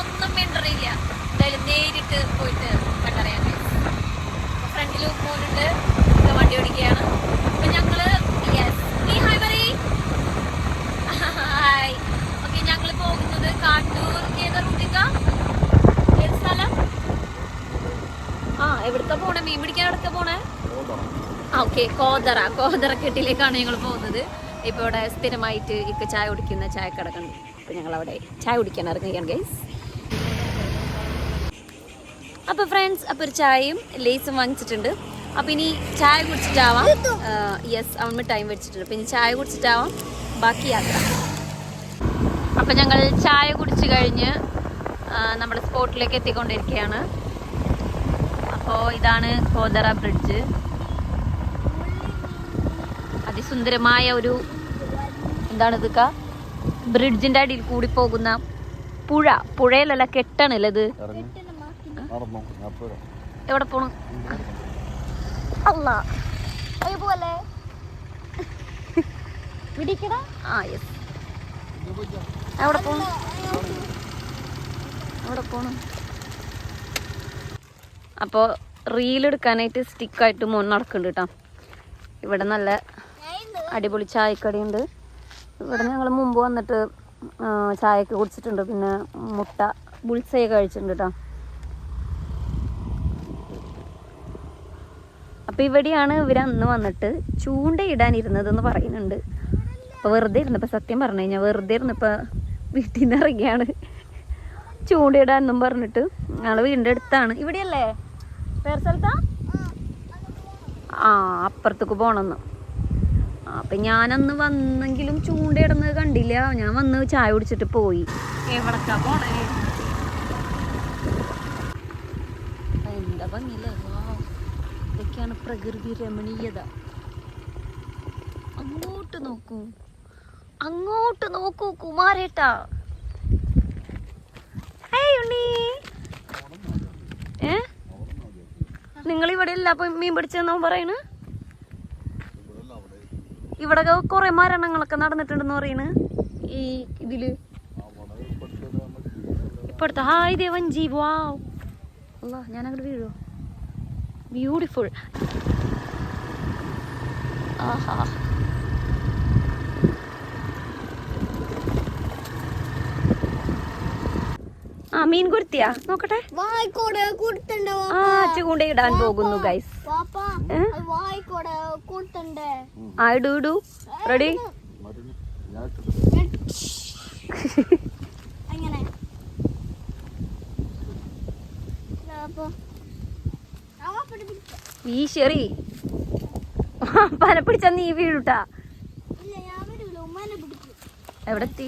ഒന്നും മിണ്ടറിയില്ല എന്തായാലും നേരിട്ട് പോയിട്ട് കണ്ടറിയാൻ ഫ്രണ്ടിൽ ഇപ്പൊ വണ്ടി ഓടിക്കുകയാണ്. അപ്പൊ ഞങ്ങൾ ഹായ് ഓക്കെ ഞങ്ങൾ പോകുന്നത് കാട്ടൂർ ഏതാ റൂട്ടിക്കാ ഏത് സ്ഥലം? ആ എവിടുക്ക പോണേ? മീൻ പിടിക്കാൻ എവിടുക്ക പോണേ? ഓക്കെ കോതറ. കോതറക്കെട്ടിലേക്കാണ് ഞങ്ങൾ പോകുന്നത്. ഇപ്പോൾ ഇവിടെ സ്ഥിരമായിട്ട് ഇക്ക ചായ കുടിക്കുന്ന ചായക്കട കണ്ടു. അപ്പോൾ ഞങ്ങൾ അവിടെ ചായ കുടിക്കാൻ ഇറങ്ങുകയാണ് ഗൈസ് അപ്പോൾ ഫ്രണ്ട്സ് അപ്പോൾ ഒരു ചായയും ലേസും വാങ്ങിച്ചിട്ടുണ്ട്. അപ്പോൾ ഇനി ചായ കുടിച്ചിട്ടാവാം. യെസ് അവൻ ടൈം വെച്ചിട്ടുണ്ട്. അപ്പോൾ ഇനി ചായ കുടിച്ചിട്ടാവാം. ബാക്കി യാത്ര. അപ്പോൾ ഞങ്ങൾ ചായ കുടിച്ച് കഴിഞ്ഞ് നമ്മുടെ സ്പോട്ടിലേക്ക് എത്തിക്കൊണ്ടിരിക്കുകയാണ്. അപ്പോൾ ഇതാണ് കോതറ ബ്രിഡ്ജ് അതിസുന്ദരമായ ഒരു എന്താണ് ഇതൊക്ക ബ്രിഡ്ജിന്റെ അടിയിൽ കൂടി പോകുന്ന പുഴ. പുഴയിലല്ല കെട്ടണല്ലേ ഇത്? എവിടെ പോണു? അല്ല പോലെ പിടിക്കടാ ആ യെസ് എവിടെ പോണു? എവിടെ പോണു? അപ്പോൾ റീൽ എടുക്കാനായിട്ട് സ്റ്റിക്കായിട്ട് മോൻ നടക്കുന്നുണ്ട് കേട്ടോ ഇവിടെ നല്ല അടിപൊളി ചായക്കടിയുണ്ട് ഇവിടെ ഞങ്ങൾ മുമ്പ് വന്നിട്ട് ചായയൊക്കെ കുടിച്ചിട്ടുണ്ട്. പിന്നെ മുട്ട ബുൾസയൊക്കെ കഴിച്ചിട്ടുണ്ട് കേട്ടോ അപ്പൊ ഇവിടെയാണ് ഇവർ അന്ന് വന്നിട്ട് ചൂണ്ടയിടാനിരുന്നതെന്ന് പറയുന്നുണ്ട്. അപ്പൊ വെറുതെ ഇരുന്നപ്പോ സത്യം പറഞ്ഞു കഴിഞ്ഞാൽ വെറുതെ ഇരുന്നപ്പോ വീട്ടിൽ നിന്ന് ഇറങ്ങിയാണ്. ചൂണ്ടയിടാൻ എന്നും പറഞ്ഞിട്ട് ഞങ്ങൾ വീടിന്റെ അടുത്താണ്. ഇവിടെയല്ലേ? വേറെ സ്ഥലത്താ? ആ അപ്പുറത്തേക്ക് പോണെന്ന്. അപ്പൊ ഞാനന്ന് വന്നെങ്കിലും ചൂണ്ടയിടുന്നത് കണ്ടില്ല. ഞാൻ വന്ന് ചായ കുടിച്ചിട്ട് പോയി. എവിടക്കാ പോണേ എന്താ ഭംഗിയില്ലേ വൗ. ഇതൊക്കെയാണ് പ്രകൃതി രമണീയത. അങ്ങോട്ട് നോക്കൂ. അങ്ങോട്ട് നോക്കൂ കുമാരേട്ടാ. നിങ്ങൾ ഇവിടെ ഇല്ല അപ്പൊ മീൻ പിടിച്ചെന്നോ പറയണ്? ഇവിടെ കൊറേ മരണങ്ങളൊക്കെ നടന്നിട്ടുണ്ടെന്ന് പറയണ്. ഈ ഇതിൽ. ഇപ്പടുത്ത ഹായ് ദേവൻജി വാവ് അല്ല ഞാൻ അങ്ങോട്ട് വീഴോ ബ്യൂട്ടിഫുൾ ആഹാ. ആ മീൻ കുരുത്തിയാ? നോക്കട്ടെ. ആ ചൂണ്ടയിടാൻ പോകുന്നു ഗൈസ് ആ ഇടു ഇടു. റെഡി അങ്ങനെ പിടിപ്പിച്ച ഈ ശരി പന പിടിച്ച നീ വീഴുട്ടാ. ഇല്ല ഞാൻ വരൂല. ഉമ്മനെ പിടിക്കും. എവിടെ എത്തി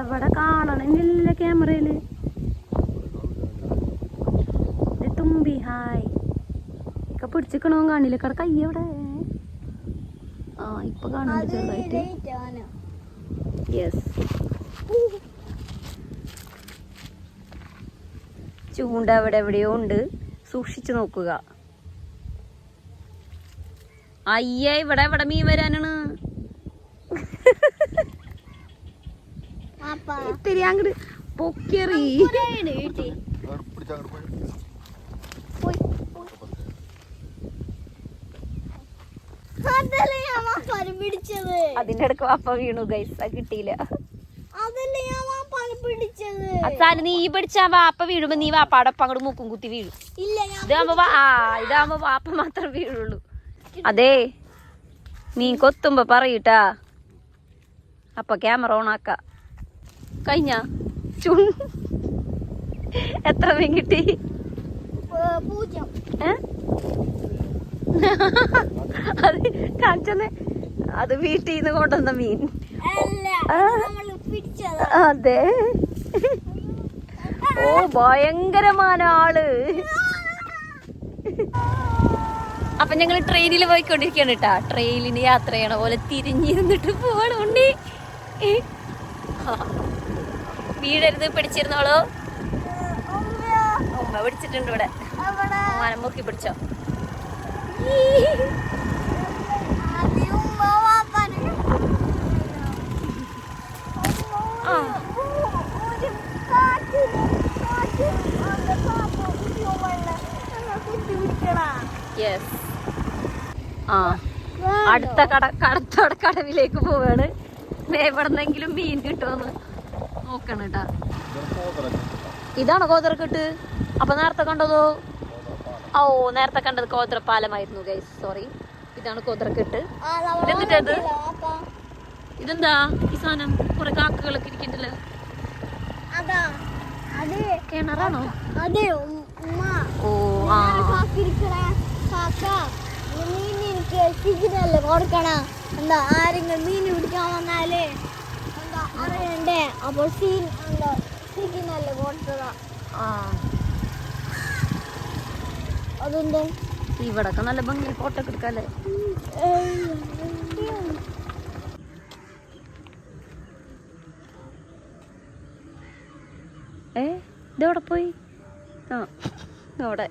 എവിടെ കാണണില്ല ക്യാമറയിൽ. തുമ്പി ഹായ്. ഒക്കെ പിടിച്ചിക്കണോ കാണില്ല. കട കൈ എവിടെ? ആ ഇപ്പൊ കാണുന്നുണ്ട് ചെറുതായിട്ട്. യെസ് ചൂണ്ട അവിടെ എവിടെയോ ഉണ്ട്. സൂക്ഷിച്ചു നോക്കുക. അയ്യേ ഇവിടെ ഇവിടെ മീൻ വരാനാണ്? ഇത്തിരി അങ്ങോട്ട് അതിന്റെ ഇടയ്ക്ക് വാപ്പ വീണു. ഗൈസ് കിട്ടിയില്ല. അച്ചാൽ നീ ഈ പിടിച്ചാ വാപ്പ വീഴുമ്പോ നീ വാപ്പാടൊപ്പം അങ്ങോട്ട് മൂക്കും കുത്തി വീഴും. ഇതാകുമ്പോ ആ ഇതാകുമ്പോ വാപ്പ മാത്രം വീഴുള്ളൂ. അതെ നീ കൊത്തുമ്പോ പറയൂട്ടാ. അപ്പൊ ക്യാമറ ഓൺ ആക്ക. കഴിഞ്ഞ? ചു എത്ര മീൻ കിട്ടി? അത് കാണിച്ചെന്ന്. അത് വീട്ടിൽ നിന്ന് കൊണ്ടുവന്ന മീൻ. അതെ. ഓ ഭയങ്കരமான ആൾ. അപ്പൊ ഞങ്ങൾ ട്രെയിനിൽ പോയിക്കൊണ്ടിരിക്കുകയാണ് കേട്ടാ ട്രെയിനിന് യാത്ര ചെയ്യണ പോലെ തിരിഞ്ഞിരുന്നിട്ട് പോകണുണ്ട് വീടരുത് പിടിച്ചിരുന്നോളൂ? ഉമ്മ പിടിച്ചിട്ടുണ്ട് ഇവിടെ. മനം മുക്കി പിടിച്ചോ ആദ്യം ഉമ്മ വാപ്പാനെ ആ. ഒരു കാറ്റ് കാറ്റ് അവന്റെ പാപ്പ കുടിയോ വെള്ളം ഞങ്ങൾ കുത്തി പിടിക്കടാ യെസ് ആ അടുത്ത കട കടത്തോട കടവിലേക്ക് പോവാണ്. എവിടെന്നെങ്കിലും മീൻ കിട്ടുമെന്ന് നോക്കണം കേട്ടാ. ഇതാണ് കോതറക്കെട്ട് അപ്പൊ നേരത്തെ കണ്ടതോ? ഓ നേരത്തെ കണ്ടത് കോതറപ്പാലമായിരുന്നു ഗൈസ് സോറി ഇതാണ് കോതറക്കെട്ട് എന്നിട്ടത് ഇതെന്താ ഈ സാധനം? കുറെ കാക്കകളൊക്കെ ഇരിക്കണ്ടല്ലോ കിണറാണോ? ഓ ആ. സിഗ്നൽ കൊടുക്കണം? എന്താ ആരെങ്കിലും മീൻ പിടിക്കാൻ വന്നാലേ? എന്താ അറിയണ്ടേ? അപ്പോൾ സീൻ എന്താ സിഗ്നൽ കൊടുത്തതാ? ആ. അതുകൊണ്ട് ഇവിടൊക്കെ നല്ല ഭംഗിയിൽ ഫോട്ടോ ഒക്കെ എടുക്കാല്ലേ? ഏ ഇതെവിടെ പോയി? ആ അവിടെ.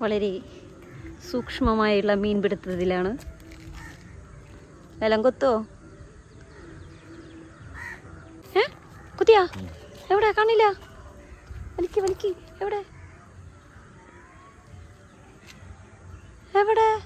വളരെ സൂക്ഷ്മമായുള്ള മീൻപിടുത്തത്തിലാണ്. എല്ലാം കൊത്തോ? ഏ? കുത്തിയാ? എവിടെ കാണില്ല. വലിക്ക് വലിക്ക്. എവിടെ? എവിടെ?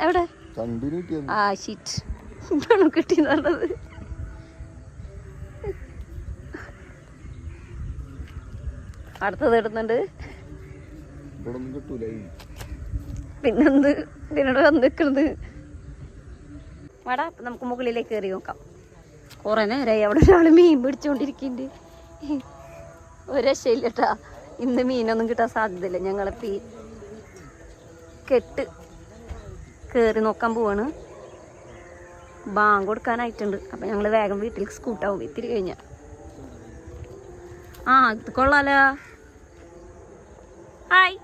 എവിടെ? ആ ഷീറ്റ് ഇതാണ് കിട്ടിയെന്ന് പറഞ്ഞത്. അടുത്തത് ഇടുന്നുണ്ട്. പിന്നെന്ത്? ഇതിനോട് വന്നിക്കുന്നത് വാടാ നമുക്ക് മുകളിലേക്ക് കയറി നോക്കാം. കുറെ നേരമായി അവിടെ ഒരാൾ മീൻ പിടിച്ചോണ്ടിരിക്കുന്നുണ്ട് ഒരു രക്ഷയില്ല കേട്ടാ ഇന്ന് മീനൊന്നും കിട്ടാൻ സാധ്യതയില്ല. ഞങ്ങളെ ഈ കെട്ട് കയറി നോക്കാൻ പോവാണ്. ബാങ്ക് കൊടുക്കാനായിട്ടുണ്ട്. അപ്പൊ ഞങ്ങൾ വേഗം വീട്ടിലേക്ക് സ്കൂട്ടാവും ഇത്തിരി കഴിഞ്ഞ. ആ ഇത് കൊള്ളാലോ. ഹായ്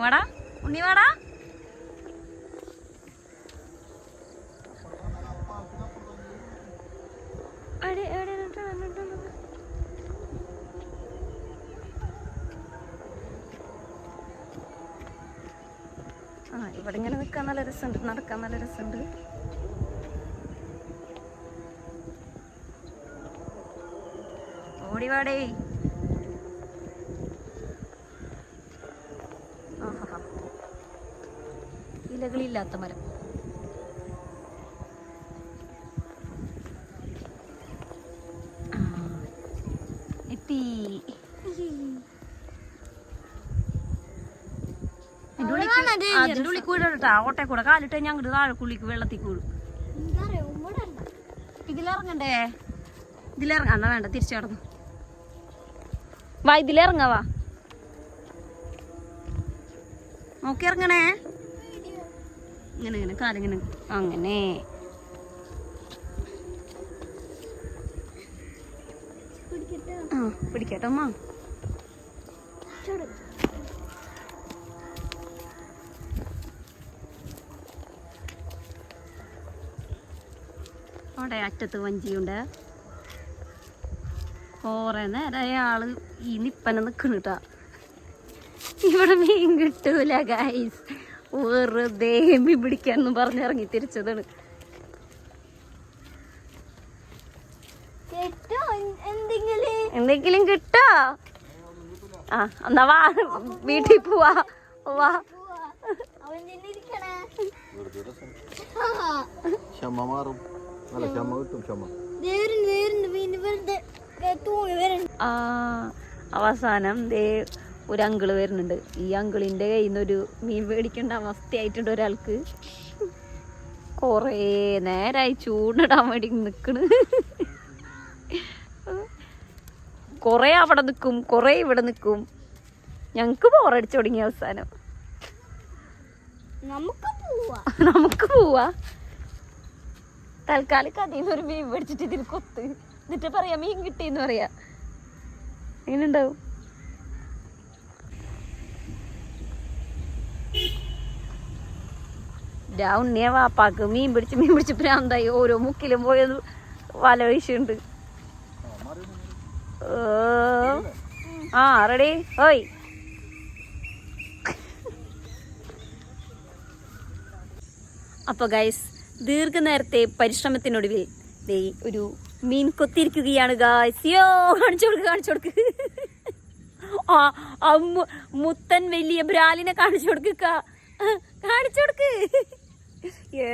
വാടാ ഉണ്ണി വാടാ. ഇവിടെ ഇങ്ങനെ നിൽക്കാൻ നല്ല രസമുണ്ട് നടക്കാൻ നല്ല രസമുണ്ട്. ഓടി വാടേ ആഹാ. ഇലകളില്ലാത്ത മരം. എത്തി. അതിന്റെ ഉള്ളിൽ കൂടെ ഇട്ടാ ഓട്ടെ കൂടെ. കാലിട്ട് ഞാൻ അങ്ങോട്ട് താഴെ കുള്ളിക്ക് വെള്ളത്തിൽ കൂടും. ഇതിലിറങ്ങണ്ടേ? ഇതിലിറങ്ങാ വേണ്ട തിരിച്ചു കടന്നു. വാ ഇതിലിറങ്ങാ വാ നോക്കി ഇറങ്ങണേ ഇങ്ങനെ. ഇങ്ങനെ കാലിങ്ങനെ അങ്ങനെ പിടിക്കട്ടെ അമ്മ. അവിടെ അറ്റത്ത് വഞ്ചിയുണ്ട്. കുറെ നേരം അയാൾ ഈ നിപ്പന നിക്കണട്ടാ ഇവിടെ മീൻ കിട്ടൂല ഗൈസ് വെറുതെ മീൻ പിടിക്കാന്ന് പറഞ്ഞിറങ്ങി തിരിച്ചതാണ്. കേട്ടോ? എന്തെങ്കിലും? എന്തെങ്കിലും കിട്ടോ? ആ എന്നാ വാ വീട്ടിൽ പോവാ. വാ. ക്ഷമ മാറും. ക്ഷമ കിട്ടും ക്ഷമ. ആ അവസാനം ദേ ഒരു അങ്കിൾ വരുന്നുണ്ട്. ഈ അങ്കിളിന്റെ കയ്യിൽ നിന്ന് ഒരു മീൻ മേടിക്കേണ്ട അവസ്ഥയായിട്ടുണ്ട് ഒരാൾക്ക്. കൊറേ നേരായി ചൂടിടാൻ വേണ്ടി നിക്കണ്. കൊറേ അവിടെ നിൽക്കും കൊറേ ഇവിടെ നിൽക്കും ഞങ്ങക്ക് ബോറടിച്ചു തുടങ്ങി അവസാനം. നമുക്ക് പോവാ. നമുക്ക് പോവാ. തൽക്കാലം കഥയിൽ ഒരു മീൻ മേടിച്ചിട്ട് ഇതിൽ കൊത്ത്. എന്നിട്ട് പറയാ മീൻ കിട്ടിയെന്ന് പറയാ. എങ്ങനെ ഉണ്ടാവും ഉണ്ണിയ വാപ്പാക്ക് മീൻ പിടിച്ച് മീൻ പിടിച്ച് പ്രാന്തായി. ഓരോ മുക്കിലും പോയത് വല വീശുണ്ട്. ആ റെഡി ഓയ്. അപ്പോൾ ഗൈസ് ദീർഘനേരത്തെ പരിശ്രമത്തിനൊടുവിൽ ദേ ഒരു മീൻ കൊത്തിയിരിക്കുകയാണ് ഗായ്സിയോ കാണിച്ചു കൊടുക്ക് കാണിച്ചു കൊടുക്ക്. ആ മുത്തൻ വലിയ ബ്രാലിനെ കാണിച്ചു കൊടുക്കുക കാണിച്ചു കൊടുക്ക്.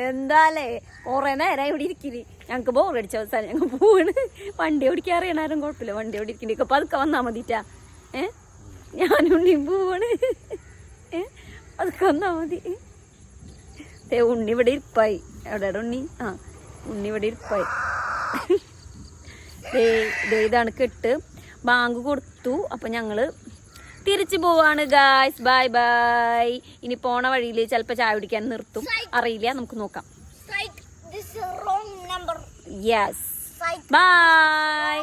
എന്താലേ കുറെ നേരം ഇവിടെ ഇരിക്കില്ല ഞങ്ങക്ക് ബോറടിച്ച അവസാനം ഞങ്ങൾ പോവാണ്. വണ്ടി ഓടിക്കാൻ അറിയണാരും കുഴപ്പമില്ല. വണ്ടി ഓടിക്കണ്ടി ഇപ്പൊ പതുക്കെ വന്നാ മതിട്ടാ. ഏ? ഞാനുണ്ണി പോവാണ്. ഏ? പതുക്കെ വന്നാ മതി. ഉണ്ണി ഇവിടെ ഇരിപ്പായി. എവിടെയാണ് ഉണ്ണി? ആ ഉണ്ണി ഇവിടെ ഇരിപ്പായി. ഇതാണ് കെട്ട്. ബാങ്ക് കൊടുത്തു. അപ്പൊ ഞങ്ങൾ തിരിച്ചു പോവാണ് ഗായ്സ് ബൈ ബൈ ഇനി പോണ വഴിയിൽ ചിലപ്പോ ചായ കുടിക്കാൻ നിർത്തും. അറിയില്ല നമുക്ക് നോക്കാം. Yes by